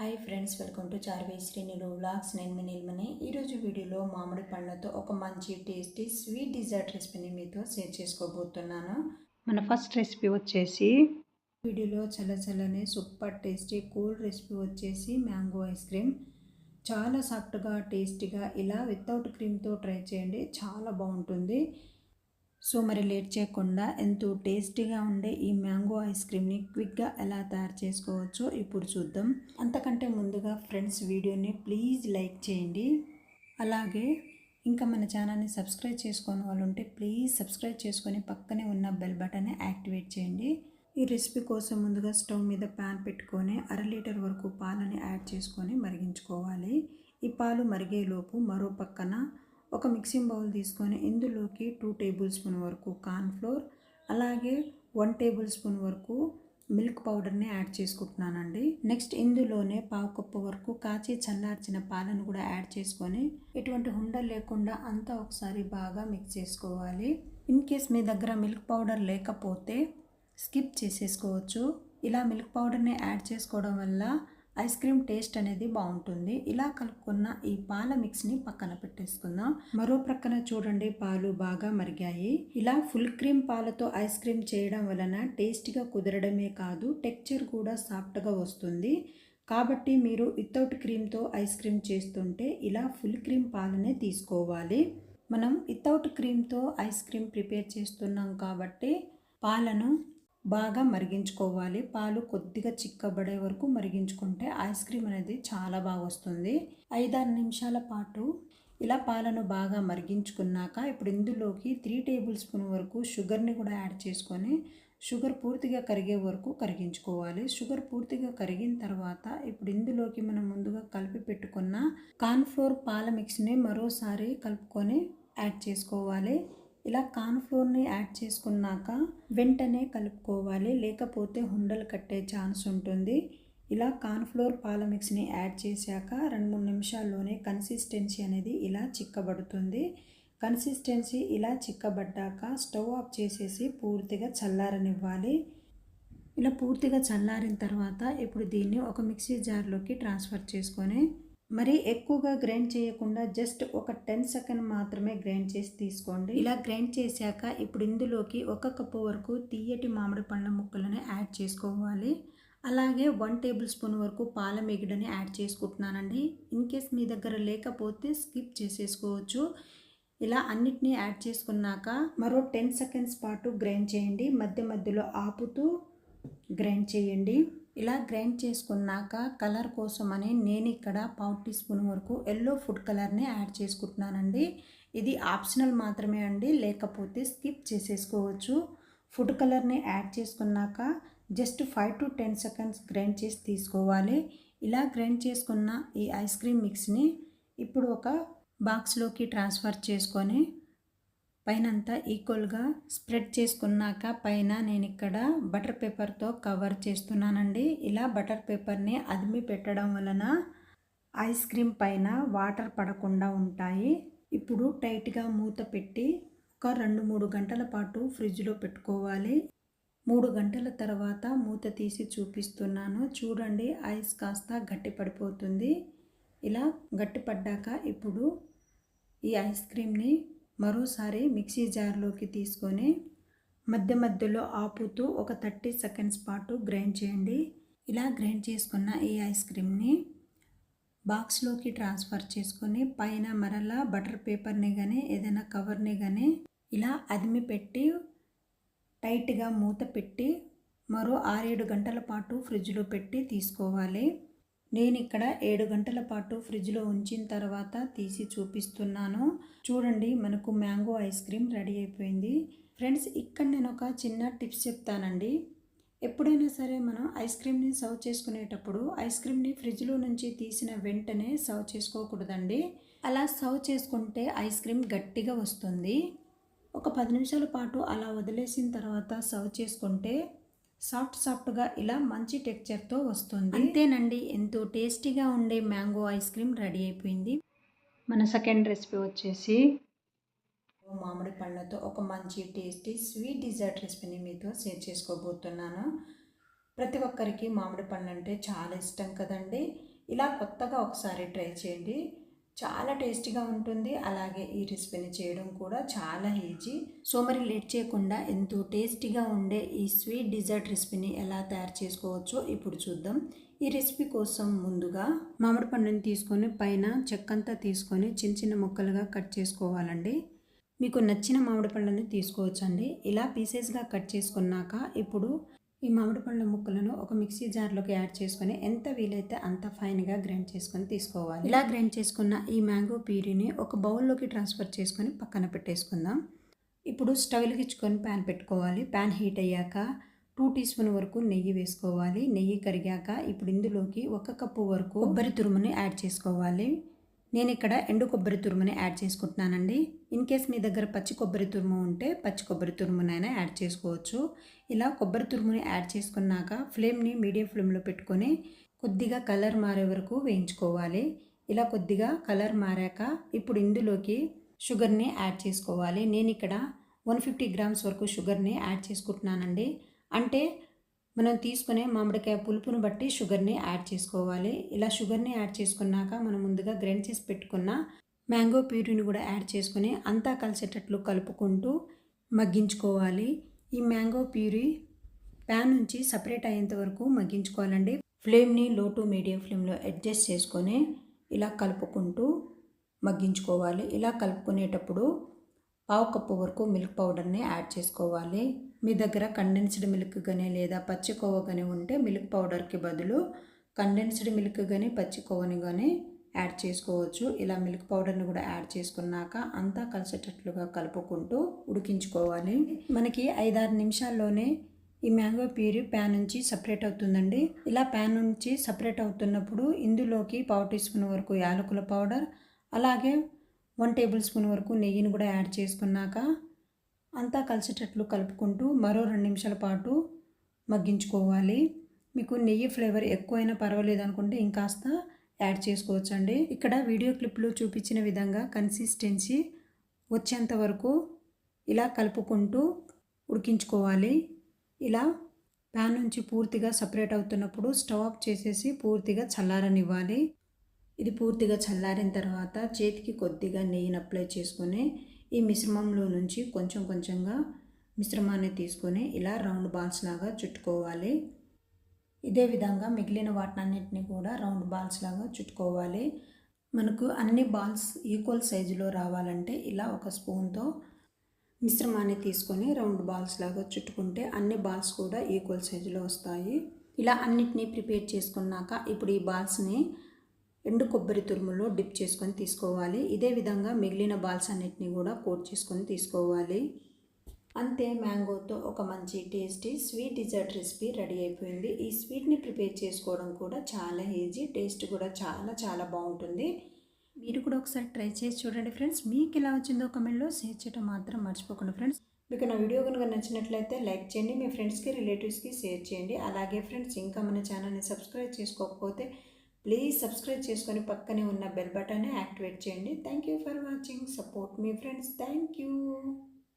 Hi friends welcome to Charvi Srinilu vlogs. నేను మీ నిల్మని ఈరోజు వీడియోలో మామిడి పండ్లతో ఒక మంచి టేస్టీ స్వీట్ డిజర్ట్ రెసిపీని మీతో షేర్ చేసుకోబోతున్నాను. మన ఫస్ట్ రెసిపీ వచ్చేసి వీడియోలో చల్ల చల్లని సూపర్ టేస్టీ కూల్ రెసిపీ వచ్చేసి మ్యాంగో ఐస్ క్రీమ్. చాలా సాఫ్ట్గా టేస్టీగా ఇలా వితౌట్ క్రీమ్తో ట్రై చేయండి. చాలా బాగుంటుంది. సో మరి లేట్ చేయకుండా ఎంతో టేస్టీగా ఉండే ఈ మ్యాంగో ఐస్ క్రీమ్ని క్విక్గా ఎలా తయారు చేసుకోవచ్చో ఇప్పుడు చూద్దాం. అంతకంటే ముందుగా ఫ్రెండ్స్ వీడియోని ప్లీజ్ లైక్ చేయండి. అలాగే ఇంకా మన ఛానల్ని సబ్స్క్రైబ్ చేసుకొని వాళ్ళు ఉంటే ప్లీజ్ సబ్స్క్రైబ్ చేసుకొని పక్కనే ఉన్న బెల్ బటన్ని యాక్టివేట్ చేయండి. ఈ రెసిపీ కోసం ముందుగా స్టవ్ మీద ప్యాన్ పెట్టుకొని అర లీటర్ వరకు పాలని యాడ్ చేసుకొని మరిగించుకోవాలి. ఈ పాలు మరిగేలోపు మరో పక్కన ఒక మిక్సింగ్ బౌల్ తీసుకొని ఇందులోకి టూ టేబుల్ స్పూన్ వరకు కార్న్ఫ్లోర్ అలాగే వన్ టేబుల్ స్పూన్ వరకు మిల్క్ పౌడర్ని యాడ్ చేసుకుంటున్నానండి. నెక్స్ట్ ఇందులోనే పావు కప్పు వరకు కాచి చల్లార్చిన పాలను కూడా యాడ్ చేసుకొని ఎటువంటి హుండ లేకుండా అంతా ఒకసారి బాగా మిక్స్ చేసుకోవాలి. ఇన్ కేస్ మీ దగ్గర మిల్క్ పౌడర్ లేకపోతే స్కిప్ చేసేసుకోవచ్చు. ఇలా మిల్క్ పౌడర్ని యాడ్ చేసుకోవడం వల్ల ఐస్ క్రీమ్ టేస్ట్ అనేది బాగుంటుంది. ఇలా కలుపుకున్న ఈ పాల మిక్స్ని పక్కన పెట్టేసుకుందాం. మరో ప్రక్కన చూడండి పాలు బాగా మరిగాయి. ఇలా ఫుల్ క్రీమ్ పాలతో ఐస్ క్రీమ్ చేయడం వలన టేస్టీగా కుదరడమే కాదు టెక్చర్ కూడా సాఫ్ట్గా వస్తుంది. కాబట్టి మీరు వితౌట్ క్రీమ్తో ఐస్ క్రీమ్ చేస్తుంటే ఇలా ఫుల్ క్రీమ్ పాలనే తీసుకోవాలి. మనం వితౌట్ క్రీమ్తో ఐస్ క్రీమ్ ప్రిపేర్ చేస్తున్నాం కాబట్టి పాలను బాగా మరిగించుకోవాలి. పాలు కొద్దిగా చిక్కబడే వరకు మరిగించుకుంటే ఐస్ క్రీమ్ అనేది చాలా బాగా వస్తుంది. ఐదారు నిమిషాల పాటు ఇలా పాలను బాగా మరిగించుకున్నాక ఇప్పుడు ఇందులోకి త్రీ టేబుల్ స్పూన్ వరకు షుగర్ని కూడా యాడ్ చేసుకొని షుగర్ పూర్తిగా కరిగే వరకు కరిగించుకోవాలి. షుగర్ పూర్తిగా కరిగిన తర్వాత ఇప్పుడు ఇందులోకి మనం ముందుగా కలిపి పెట్టుకున్న కార్న్ఫ్లోర్ పాల మిక్స్ని మరోసారి కలుపుకొని యాడ్ చేసుకోవాలి. ఇలా కార్న్ఫ్లోర్ని యాడ్ చేసుకున్నాక వెంటనే కలుపుకోవాలి. లేకపోతే ఉండలు కట్టే ఛాన్స్ ఉంటుంది. ఇలా కార్న్ఫ్లోర్ పాల మిక్స్ని యాడ్ చేశాక రెండు మూడు నిమిషాల్లోనే కన్సిస్టెన్సీ అనేది ఇలా చిక్కబడుతుంది. కన్సిస్టెన్సీ ఇలా చిక్కబడ్డాక స్టవ్ ఆఫ్ చేసేసి పూర్తిగా చల్లారనివ్వాలి. ఇలా పూర్తిగా చల్లారిన తర్వాత ఇప్పుడు దీన్ని ఒక మిక్సీ జార్లోకి ట్రాన్స్ఫర్ చేసుకొని మరి ఎక్కువగా గ్రైండ్ చేయకుండా జస్ట్ ఒక టెన్ సెకండ్ మాత్రమే గ్రైండ్ చేసి తీసుకోండి. ఇలా గ్రైండ్ చేశాక ఇప్పుడు ఇందులోకి ఒక కప్పు వరకు తీయటి మామిడి పండ్ల ముక్కలను యాడ్ చేసుకోవాలి. అలాగే వన్ టేబుల్ స్పూన్ వరకు పాల మిగిడని యాడ్ చేసుకుంటున్నానండి. ఇన్ కేస్ మీ దగ్గర లేకపోతే స్కిప్ చేసేసుకోవచ్చు. ఇలా అన్నిటినీ యాడ్ చేసుకున్నాక మరో టెన్ సెకండ్స్ పాటు గ్రైండ్ చేయండి. మధ్య మధ్యలో ఆపుతూ గ్రైండ్ చేయండి. ఇలా గ్రైండ్ చేసుకున్నాక కలర్ కోసమని నేను ఇక్కడ పావు టీ స్పూన్ వరకు ఎల్లో ఫుడ్ కలర్ని యాడ్ చేసుకుంటున్నానండి. ఇది ఆప్షనల్ మాత్రమే అండి లేకపోతే స్కిప్ చేసేసుకోవచ్చు. ఫుడ్ కలర్ని యాడ్ చేసుకున్నాక just five to ten seconds grind చేసి తీసుకోవాలి. ఇలా గ్రైండ్ చేసుకున్న ఈ ఐస్ క్రీమ్ మిక్స్ని ఇప్పుడు ఒక బాక్స్లోకి ట్రాన్స్ఫర్ చేసుకొని పైనంతా ఈక్వల్గా స్ప్రెడ్ చేసుకున్నాక పైన నేను ఇక్కడ బటర్ పేపర్తో కవర్ చేస్తున్నానండి. ఇలా బటర్ పేపర్ని అదిమి పెట్టడం వలన ఐస్ క్రీమ్ పైన వాటర్ పడకుండా ఉంటాయి. ఇప్పుడు టైట్గా మూత పెట్టి ఒక రెండు మూడు గంటల పాటు ఫ్రిడ్జ్లో పెట్టుకోవాలి. మూడు గంటల తర్వాత మూత తీసి చూపిస్తున్నాను. చూడండి ఐస్ కాస్త గట్టి పడిపోతుంది. ఇలా గట్టిపడ్డాక ఇప్పుడు ఈ ఐస్ క్రీమ్ని మరోసారి మిక్సీ జార్లోకి తీసుకొని మధ్య మధ్యలో ఆపుతూ ఒక థర్టీ సెకండ్స్ పాటు గ్రైండ్ చేయండి. ఇలా గ్రైండ్ చేసుకున్న ఈ ఐస్ క్రీమ్ని బాక్స్లోకి ట్రాన్స్ఫర్ చేసుకొని పైన మరలా బటర్ పేపర్ని కానీ ఏదైనా కవర్ని కానీ ఇలా అదిమి పెట్టి టైట్గా మూత పెట్టి మరో ఆరేడు గంటల పాటు ఫ్రిడ్జ్లో పెట్టి తీసుకోవాలి. నేను ఇక్కడ ఏడు గంటల పాటు ఫ్రిడ్జ్లో ఉంచిన తర్వాత తీసి చూపిస్తున్నాను. చూడండి మనకు మ్యాంగో ఐస్ క్రీమ్ రెడీ అయిపోయింది. ఫ్రెండ్స్ ఇక్కడ నేను ఒక చిన్న టిప్స్ చెప్తానండి. ఎప్పుడైనా సరే మనం ఐస్ క్రీమ్ని సర్వ్ చేసుకునేటప్పుడు ఐస్ క్రీమ్ని ఫ్రిడ్జ్లో నుంచి తీసిన వెంటనే సర్వ్ చేసుకోకూడదండి. అలా సర్వ్ చేసుకుంటే ఐస్ క్రీమ్ గట్టిగా వస్తుంది. ఒక పది నిమిషాల పాటు అలా వదిలేసిన తర్వాత సర్వ్ చేసుకుంటే సాఫ్ట్ సాఫ్ట్గా ఇలా మంచి టెక్చర్తో వస్తుంది. అంతేనండి. ఎంతో టేస్టీగా ఉండే మ్యాంగో ఐస్ క్రీమ్ రెడీ అయిపోయింది. మన సెకండ్ రెసిపీ వచ్చేసి మామిడి పళ్ళతో ఒక మంచి టేస్టీ స్వీట్ డిజర్ట్ రెసిపీని మీతో షేర్ చేసుకోబోతున్నాను. ప్రతి ఒక్కరికి మామిడి పండ్లు అంటే చాలా ఇష్టం కదండి. ఇలా కొత్తగా ఒకసారి ట్రై చేయండి. చాలా టేస్టీగా ఉంటుంది. అలాగే ఈ రెసిపీని చేయడం కూడా చాలా ఈజీ. సో మరి లేట్ చేయకుండా ఎంతో టేస్టీగా ఉండే ఈ స్వీట్ డిజర్ట్ రెసిపీని ఎలా తయారు చేసుకోవచ్చో ఇప్పుడు చూద్దాం. ఈ రెసిపీ కోసం ముందుగా మామిడి పండుని తీసుకొని పైన చెక్కంతా తీసుకొని చిన్న చిన్న ముక్కలుగా కట్ చేసుకోవాలండి. మీకు నచ్చిన మామిడి పళ్ళని తీసుకోవచ్చండి. ఇలా పీసెస్గా కట్ చేసుకున్నాక ఇప్పుడు ఈ మామిడి పండ్ల ముక్కలను ఒక మిక్సీ జార్లోకి యాడ్ చేసుకొని ఎంత వీలైతే అంత ఫైన్గా గ్రైండ్ చేసుకొని తీసుకోవాలి. ఇలా గ్రైండ్ చేసుకున్న ఈ మ్యాంగో ప్యూరీని ఒక బౌల్లోకి ట్రాన్స్ఫర్ చేసుకొని పక్కన పెట్టేసుకుందాం. ఇప్పుడు స్టవ్ వెలిగించుకొని ప్యాన్ పెట్టుకోవాలి. ప్యాన్ హీట్ అయ్యాక టూ టీ స్పూన్ వరకు నెయ్యి వేసుకోవాలి. నెయ్యి కరిగాక ఇప్పుడు ఇందులోకి ఒక కప్పు వరకు కొబ్బరి తురుముని యాడ్ చేసుకోవాలి. నేను ఇక్కడ ఎండు కొబ్బరి తురుముని యాడ్ చేసుకుంటున్నానండి. ఇన్ కేస్ మీ దగ్గర పచ్చి కొబ్బరి తురుము ఉంటే పచ్చి కొబ్బరి తురుమునైనా యాడ్ చేసుకోవచ్చు. ఇలా కొబ్బరి తురుముని యాడ్ చేసుకున్నాక ఫ్లేమ్ని మీడియం ఫ్లేమ్లో పెట్టుకొని కొద్దిగా కలర్ మారే వరకు వేయించుకోవాలి. ఇలా కొద్దిగా కలర్ మారాక ఇప్పుడు ఇందులోకి షుగర్ని యాడ్ చేసుకోవాలి. నేను ఇక్కడ వన్ ఫిఫ్టీ గ్రామ్స్ వరకు షుగర్ని యాడ్ చేసుకుంటున్నానండి. అంటే మనం తీసుకునే మామిడికాయ పులుపును బట్టి షుగర్ని యాడ్ చేసుకోవాలి. ఇలా షుగర్ని యాడ్ చేసుకున్నాక మనం ముందుగా గ్రైండ్ చేసి పెట్టుకున్న మ్యాంగో ప్యూరీని కూడా యాడ్ చేసుకొని అంతా కలిసేటట్లు కలుపుకుంటూ మగ్గించుకోవాలి. ఈ మ్యాంగో ప్యూరీ ప్యాన్ నుంచి సపరేట్ అయ్యేంత వరకు మగ్గించుకోవాలండి. ఫ్లేమ్ని లో టు మీడియం ఫ్లేమ్లో అడ్జస్ట్ చేసుకొని ఇలా కలుపుకుంటూ మగ్గించుకోవాలి. ఇలా కలుపుకునేటప్పుడు పావు కప్పు వరకు మిల్క్ పౌడర్ని యాడ్ చేసుకోవాలి. మీ దగ్గర కండెన్స్డ్ మిల్క్ కానీ లేదా పచ్చి కానీ ఉంటే మిల్క్ పౌడర్కి బదులు కండెన్స్డ్ మిల్క్ కానీ పచ్చి కానీ యాడ్ చేసుకోవచ్చు. ఇలా మిల్క్ పౌడర్ని కూడా యాడ్ చేసుకున్నాక అంతా కలిసేటట్లుగా కలుపుకుంటూ ఉడికించుకోవాలి. మనకి ఐదారు నిమిషాల్లోనే ఈ మ్యాంగో ప్యూరీ ప్యాన్ నుంచి సపరేట్ అవుతుందండి. ఇలా ప్యాన్ నుంచి సపరేట్ అవుతున్నప్పుడు ఇందులోకి పావు టీ స్పూన్ వరకు యాలకుల పౌడర్ అలాగే వన్ టేబుల్ స్పూన్ వరకు నెయ్యిని కూడా యాడ్ చేసుకున్నాక అంతా కలిసేటట్లు కలుపుకుంటూ మరో రెండు నిమిషాల పాటు మగ్గించుకోవాలి. మీకు నెయ్యి ఫ్లేవర్ ఎక్కువైనా పర్వాలేదు అనుకుంటే ఇంకాస్త యాడ్ చేసుకోవచ్చండి. ఇక్కడ వీడియో క్లిప్లో చూపించిన విధంగా కన్సిస్టెన్సీ వచ్చేంత వరకు ఇలా కలుపుకుంటూ ఉడికించుకోవాలి. ఇలా ప్యాన్ నుంచి పూర్తిగా సపరేట్ అవుతున్నప్పుడు స్టవ్ ఆఫ్ చేసేసి పూర్తిగా చల్లారనివ్వాలి. ఇది పూర్తిగా చల్లారిన తర్వాత చేతికి కొద్దిగా నెయ్యిని అప్లై చేసుకొని ఈ మిశ్రమంలో నుంచి కొంచెం కొంచెంగా మిశ్రమాన్ని తీసుకొని ఇలా రౌండ్ బాల్స్ లాగా చుట్టుకోవాలి. ఇదే విధంగా మిగిలిన వాటినన్నింటినీ కూడా రౌండ్ బాల్స్ లాగా చుట్టుకోవాలి. మనకు అన్ని బాల్స్ ఈక్వల్ సైజులో రావాలంటే ఇలా ఒక స్పూన్తో మిశ్రమాన్ని తీసుకొని రౌండ్ బాల్స్ లాగా చుట్టుకుంటే అన్ని బాల్స్ కూడా ఈక్వల్ సైజులో వస్తాయి. ఇలా అన్నిటినీ ప్రిపేర్ చేసుకున్నాక ఇప్పుడు ఈ బాల్స్ని ఎండు కొబ్బరి తురుములో డిప్ చేసుకొని తీసుకోవాలి. ఇదే విధంగా మిగిలిన బాల్స్ అన్నిటినీ కూడా కోట్ చేసుకొని తీసుకోవాలి. అంతే మ్యాంగోతో ఒక మంచి tasty sweet dessert recipe ready అయిపోయింది. ఈ స్వీట్ని ప్రిపేర్ చేసుకోవడం కూడా చాలా ఈజీ టేస్ట్ కూడా చాలా చాలా బాగుంటుంది. మీరు కూడా ఒకసారి ట్రై చేసి చూడండి ఫ్రెండ్స్. మీకు ఎలా వచ్చిందో కమెంట్లో షేర్ చేయడం మాత్రం మర్చిపోకండి ఫ్రెండ్స్. మీకు నా వీడియో కనుక నచ్చినట్లయితే లైక్ చేయండి మీ ఫ్రెండ్స్కి రిలేటివ్స్కి షేర్ చేయండి. అలాగే ఫ్రెండ్స్ ఇంకా మన ఛానల్ని సబ్స్క్రైబ్ చేసుకోకపోతే ప్లీజ్ సబ్స్క్రైబ్ చేసుకొని పక్కనే ఉన్న బెల్ బటన్ యాక్టివేట్ చేయండి. Thank you for watching support me friends thank you